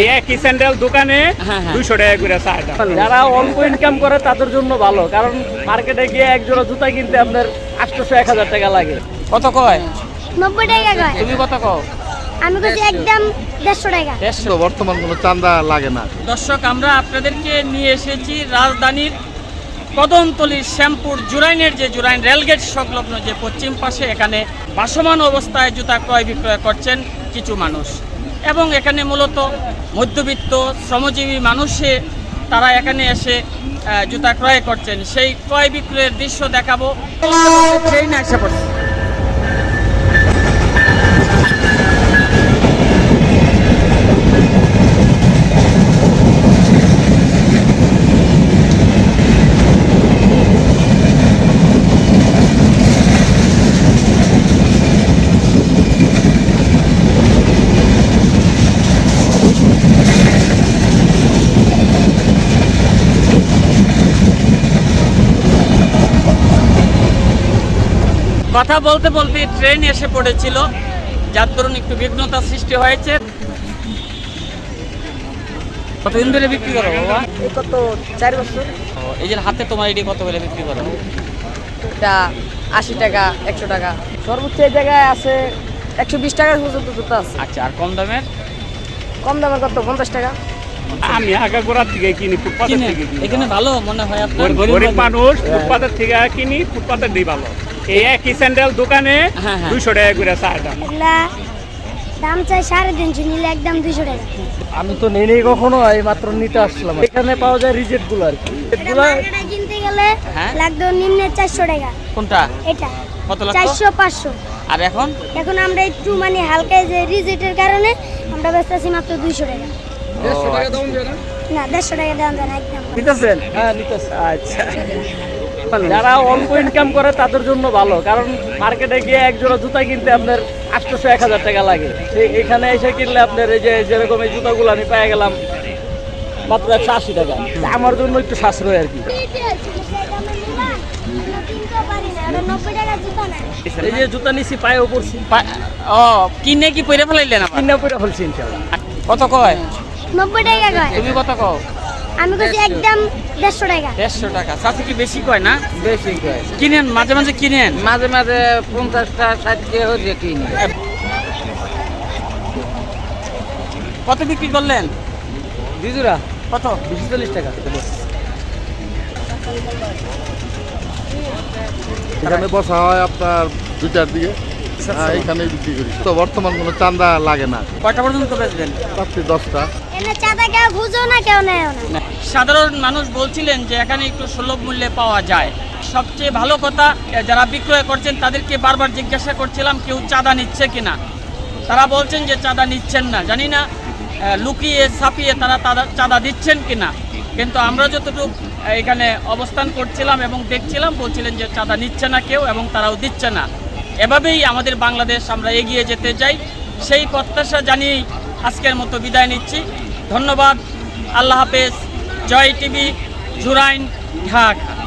এই একই স্যান্ডেল দোকানে হ্যাঁ, হ্যাঁ। দুইশো টাকা করে চায় যারা অল্প ইনকাম করে তাদের জন্য ভালো কারণ মার্কেটে গিয়ে এক জোড়া জুতা কিনতে আপনার আটশোশো এক হাজার টাকা লাগে। কত কয়? নব্বই টাকা কয়। তুমি কত কও? আমি বলছি একদম দেড়শো টাকা। দেড়শো। বর্তমান কোনো চান্দা লাগে না। দর্শক আমরা আপনাদেরকে নিয়ে এসেছি রাজধানীর কদমতলির শ্যামপুর জুরাইনের যে জুরাইন রেলগেট সংলগ্ন যে পশ্চিম পাশে এখানে ভাসমান অবস্থায় জুতা ক্রয় বিক্রয় করছেন কিছু মানুষ। এবং এখানে মূলত মধ্যবিত্ত শ্রমজীবী মানুষে তারা এখানে এসে জুতা ক্রয় করছেন। সেই ক্রয় বিক্রয়ের দৃশ্য দেখাবো। ট্রেন কথা বলতে বলতে ট্রেন এসে পড়েছিল। যার দরুন একটু বিঘ্নতা সৃষ্টি হয়েছে। কতদিন ধরে বিক্রি করো বাবা? কত চার বছর। এই যে হাতে তোমার এটি কত করে বিক্রি করো? এটা আশি টাকা একশো টাকা। সর্বোচ্চ এই জায়গায় আছে একশো বিশ টাকার পর্যন্ত জুতা আছে। আচ্ছা আর কম দামের কম দামের কত পঞ্চাশ টাকা? আমি আগা গোড়ার থেকে কিনি ফুটপাতের থেকে কিনি। এখানে ভালো মনে হয় আপনার? গরিব মানুষ। ফুটপাতের থেকে কিনি ফুটপাতের দিয়ে ভালো। এই একই স্যান্ডেল দোকানে হ্যাঁ, হ্যাঁ। দুইশো টাকা করে দাম। দাম চাই সাড়ে তিনশো নিলে একদম দুশো টাকা। আমি তো নেই নেই কখনো এই মাত্র নিতে আসলাম এখানে পাওয়া যায় রিজেক্টগুলো আর কি। কিনতে গেলে হ্যাঁ। লাগতো নিম্নে চারশো টাকা। কোনটা? এটা। কত লাগতো? চারশো পাঁচশো। আর এখন? এখন আমরা একটু মানে হালকা যে রিজেক্টের কারণে আমরা ব্যস্ত আছি মাত্র দুইশো টাকা। না? দেড়শো টাকা যায় একদম। নিতেছেন? হ্যাঁ নিতেছেন। আচ্ছা। যারা অল্প ইনকাম করে তাদের জন্য ভালো কারণ মার্কেটে গিয়ে একজোড়া জুতা কিনতে আপনার আটশোশো এক হাজার টাকা লাগে। সেই এখানে এসে কিনলে আপনার এই যে যেরকম এই জুতাগুলো আমি পেয়ে গেলাম মাত্র একশো আশি টাকা। আমার জন্য একটু সাশ্রয় আর কি। এই যে জুতা নিছি পায়েও পড়ছি। ও কিনে কি পরে ফেলাইলেন আবার? কিনা পরে ফেলছি ইনশাল্লাহ। কত কয়? নব্বই টাকা কয়। তুমি কত কও? আমি বলছি একদম দেড়শো টাকা। দেড়শো টাকা। চাষি কি বেশি কয় না? বেশি কয়। কিনেন মাঝে মাঝে কিনেন? মাঝে মাঝে পঞ্চাশটা ষাটকে হচ্ছে কিনি। কত বিক্রি করলেন? দিদুরা কত? দুশো চল্লিশ টাকা। এখানে বসা হয় আপনার দুইটার দিকে। হ্যাঁ, এখানে বিক্রি করি। তো বর্তমান কোনো চান্দা লাগে না। কয়টা পর্যন্ত বেচবেন? রাত্রি দশটা। সাধারণ মানুষ বলছিলেন যে এখানে একটু সুলভ মূল্যে পাওয়া যায়। সবচেয়ে ভালো কথা যারা বিক্রয় করছেন, তাদেরকে বারবার জিজ্ঞাসা করছিলাম, কেউ চাঁদা নিচ্ছে কিনা? তারা বলছেন যে চাঁদা নিচ্ছেন না। জানি না লুকিয়ে, ছাপিয়ে তারা- চাঁদা দিচ্ছেন কিনা। কিন্তু আমরা যতটুকু এখানে অবস্থান করছিলাম এবং দেখছিলাম, বলছিলেন যে চাঁদা নিচ্ছে না কেউ এবং তারাও দিচ্ছে না। এভাবেই আমাদের বাংলাদেশ আমরা এগিয়ে যেতে চাই। সেই প্রত্যাশা জানিয়েই আজকের মতো বিদায় নিচ্ছি। ধন্যবাদ। আল্লাহ হাফেজ। জয় টিভি জুরাইন ঢাকা।